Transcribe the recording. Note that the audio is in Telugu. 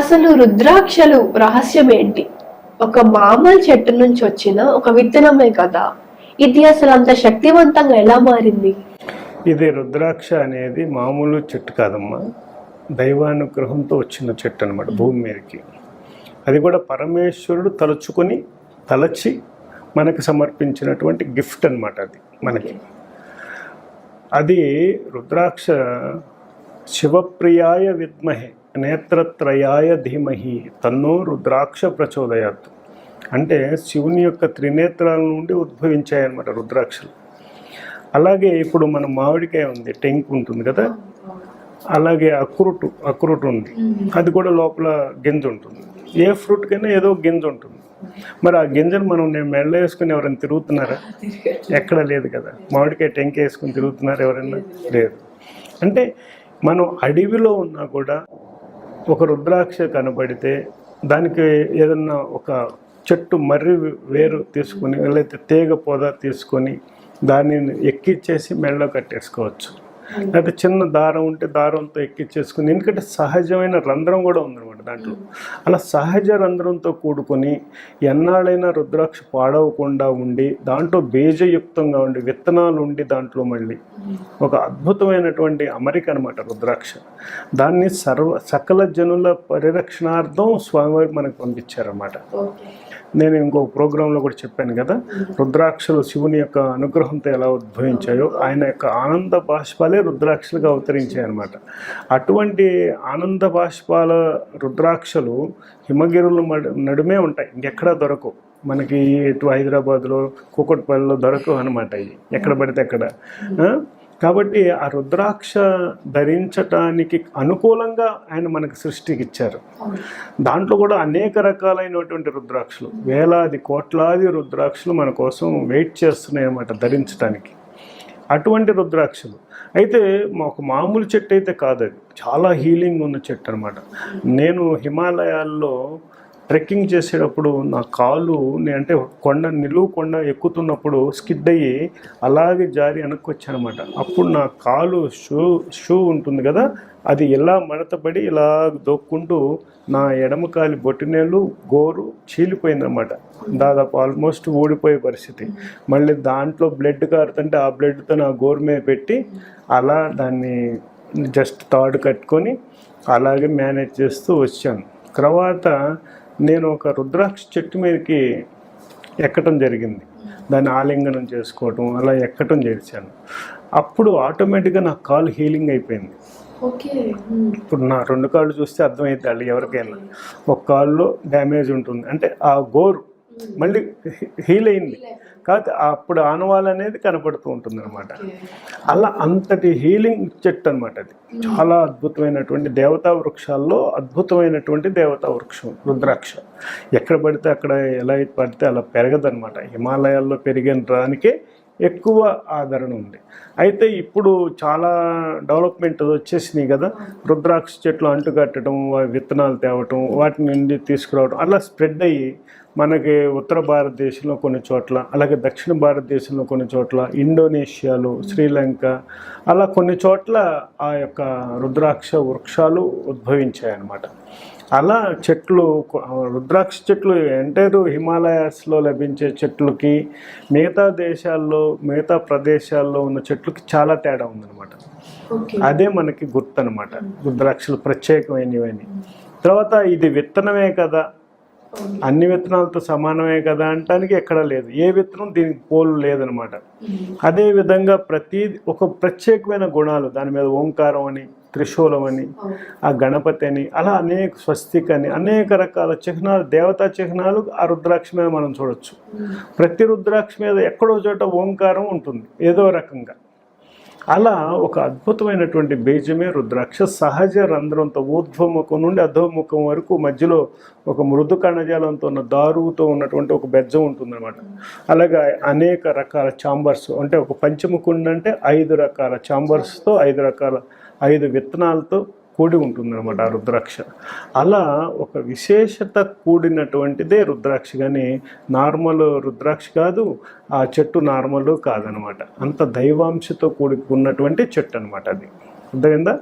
అసలు రుద్రాక్షలు రహస్యం ఏంటి ఒక మామూలు చెట్టు నుంచి వచ్చిన ఒక విత్తనమే కదా. ఇది అసలు అంత శక్తివంతంగా ఎలా మారింది? ఇది రుద్రాక్ష అనేది మామూలు చెట్టు కాదమ్మా. దైవానుగ్రహంతో వచ్చిన చెట్టు అనమాట భూమి మీదకి. అది కూడా పరమేశ్వరుడు తలుచుకొని తలచి మనకి సమర్పించినటువంటి గిఫ్ట్ అన్నమాట అది మనకి. అది రుద్రాక్ష శివప్రియాయ విద్మహే. నేత్రత్రయాయ ధీమహి తన్నో రుద్రాక్ష ప్రచోదయాత్. అంటే శివుని యొక్క త్రినేత్రాల నుండి ఉద్భవించాయన్నమాట రుద్రాక్షలు. అలాగే ఇప్పుడు మన మామిడికాయ ఉంది టెంక్ ఉంటుంది కదా? అలాగే అక్రూట్ అక్రూట్ ఉంది. అది కూడా లోపల గింజ ఉంటుంది. ఏ ఫ్రూట్ కైనా ఏదో గింజ ఉంటుంది. మరి ఆ గింజను మనం నేను మెళ్ళ వేసుకుని ఎవరైనా తిరుగుతున్నారా? ఎక్కడ లేదు కదా. మామిడికాయ టెంక వేసుకుని తిరుగుతున్నారు ఎవరైనా? లేదు. అంటే మనం అడవిలో ఉన్నా కూడా ఒక రుద్రాక్ష కనబడితే దానికి ఏదన్నా ఒక చెట్టు మర్రి వేరు తీసుకొని లేకపోతే తీగ పొద తీసుకొని దానిని ఎక్కిచ్చేసి మెడలో కట్టేసుకోవచ్చు. లేకపోతే చిన్న దారం ఉంటే దారంతో ఎక్కిచ్చేసుకుని ఎందుకంటే సహజమైన రంధ్రం కూడా ఉందన్నమాట దాంట్లో. అలా సహజ రంధ్రంతో కూడుకొని ఎన్నాళ్ళైనా రుద్రాక్ష పాడవకుండా ఉండి దాంట్లో బీజయుక్తంగా ఉండి విత్తనాలు ఉండి దాంట్లో మళ్ళీ ఒక అద్భుతమైనటువంటి అమరిక అనమాట రుద్రాక్ష. దాన్ని సర్వ సకల జనుల పరిరక్షణార్థం స్వామివారి మనకు పంపించారన్నమాట. నేను ఇంకో ప్రోగ్రాంలో కూడా చెప్పాను కదా రుద్రాక్షలు శివుని యొక్క అనుగ్రహంతో ఎలా ఉద్భవించాయో ఆయన యొక్క ఆనంద బాష్పాలే రుద్రాక్షలుగా అవతరించాయి అనమాట అటువంటి ఆనంద బాష్పాల రుద్రాక్షలు హిమగిరుల నడుమే ఉంటాయి. ఇంకెక్కడా దొరకవు. మనకి ఇటు హైదరాబాద్లో కూకట్పల్లిలో దొరకవు అనమాట ఇవి ఎక్కడ పడితే అక్కడ? కాబట్టి ఆ రుద్రాక్ష ధరించటానికి అనుకూలంగా ఆయన మనకు సృష్టికి ఇచ్చారు దాంట్లో కూడా అనేక రకాలైనటువంటి రుద్రాక్షలు. వేలాది కోట్లాది రుద్రాక్షలు మన కోసం వెయిట్ చేస్తున్నాయి అన్నమాట ధరించడానికి అటువంటి రుద్రాక్షలు. అయితే ఒక మామూలు చెట్టు అయితే కాదు అది. చాలా హీలింగ్ ఉన్న చెట్టు అనమాట నేను హిమాలయాల్లో ట్రెక్కింగ్ చేసేటప్పుడు నా కాలు నేను అంటే కొండ నిలువు కొండ ఎక్కుతున్నప్పుడు స్కిడ్ అయ్యి అలాగే జారి వెనక్కి వచ్చానమాట అప్పుడు నా కాలు షూ షూ ఉంటుంది కదా అది ఎలా మడతపడి ఇలా దొక్కుంటూ నా ఎడమ కాలి బొట్టినేళ్ళు గోరు చీలిపోయిందన్నమాట దాదాపు ఆల్మోస్ట్ ఊడిపోయే పరిస్థితి. మళ్ళీ దాంట్లో బ్లడ్ కారుతుంటే ఆ బ్లడ్తో నా గోరు మీద పెట్టి అలా దాన్ని జస్ట్ తాడు కట్టుకొని అలాగే మేనేజ్ చేస్తూ వచ్చాను. తర్వాత నేను ఒక రుద్రాక్ష చెట్టు మీదకి ఎక్కటం జరిగింది. దాన్ని ఆలింగనం చేసుకోవటం అలా ఎక్కటం చేశాను. అప్పుడు ఆటోమేటిక్గా నా కాలు హీలింగ్ అయిపోయింది. ఓకే. ఇప్పుడు నా రెండు కాళ్ళు చూస్తే అర్థమైతే వాళ్ళు ఎవరికైనా. ఒక కాల్లో డ్యామేజ్ ఉంటుంది. అంటే ఆ గోరు మళ్ళీ హీల్ అయింది. కాకపోతే అప్పుడు ఆనవాళ్ళు అనేది కనపడుతూ ఉంటుంది అనమాట అలా అంతటి హీలింగ్ చెట్టు అనమాట అది చాలా అద్భుతమైనటువంటి దేవతా వృక్షాల్లో అద్భుతమైనటువంటి దేవతా వృక్షం రుద్రాక్ష. ఎక్కడ పడితే అక్కడ ఎలా పడితే అలా పెరగదనమాట హిమాలయాల్లో పెరిగిన దానికే ఎక్కువ ఆదరణ ఉంది. అయితే ఇప్పుడు చాలా డెవలప్మెంట్ వచ్చేసినాయి కదా. రుద్రాక్ష చెట్లు అంటుకట్టడం విత్తనాలు తేవటం వాటి నుండి తీసుకురావడం అలా స్ప్రెడ్ అయ్యి మనకి ఉత్తర భారతదేశంలో కొన్ని చోట్ల అలాగే దక్షిణ భారతదేశంలో కొన్ని చోట్ల ఇండోనేషియాలో శ్రీలంక అలా కొన్ని చోట్ల ఆ యొక్క రుద్రాక్ష వృక్షాలు ఉద్భవించాయి అన్నమాట అలా చెట్లు రుద్రాక్ష చెట్లు ఎంటైర్ హిమాలయాస్లో లభించే చెట్లకి మిగతా దేశాల్లో మిగతా ప్రదేశాల్లో ఉన్న చెట్లకి చాలా తేడా ఉందన్నమాట. అదే మనకి గుర్తు అనమాట రుద్రాక్షలు ప్రత్యేకమైనవి అని తర్వాత ఇది విత్తనమే కదా అన్ని విత్తనాలతో సమానమే కదా అంటానికి ఎక్కడా లేదు. ఏ విత్తనం దీనికి పోలు లేదనమాట. అదే విధంగా ప్రతి ఒక ప్రత్యేకమైన గుణాలు దాని మీద ఓంకారం అని త్రిశూలం అని ఆ గణపతి అని అలా అనేక స్వస్తిక్ అని అనేక రకాల చిహ్నాలు దేవతా చిహ్నాలు ఆ రుద్రాక్ష మీద మనం చూడొచ్చు. ప్రతి రుద్రాక్ష మీద ఎక్కడో చోట ఓంకారం ఉంటుంది. ఏదో రకంగా. అలా ఒక అద్భుతమైనటువంటి బీజమే రుద్రాక్ష సహజ రంధ్రంతో ఊర్ధ్వముఖం నుండి అధోముఖం వరకు మధ్యలో ఒక మృదు కణజాలంతో ఉన్న దారుతో ఉన్నటువంటి ఒక బెజ్జం ఉంటుందన్నమాట. అలాగే అనేక రకాల చాంబర్స్ అంటే ఒక పంచముఖుండంటే ఐదు రకాల చాంబర్స్తో ఐదు రకాల ఐదు విత్తనాలతో కూడి ఉంటుందన్నమాట ఆ రుద్రాక్ష. అలా ఒక విశేషత కూడినటువంటిదే రుద్రాక్ష కానీ నార్మల్ రుద్రాక్ష కాదు ఆ చెట్టు నార్మల్ కాదనమాట అంత దైవాంశతో కూడి ఉన్నటువంటి చెట్టు అనమాట అది. అర్థమైందా.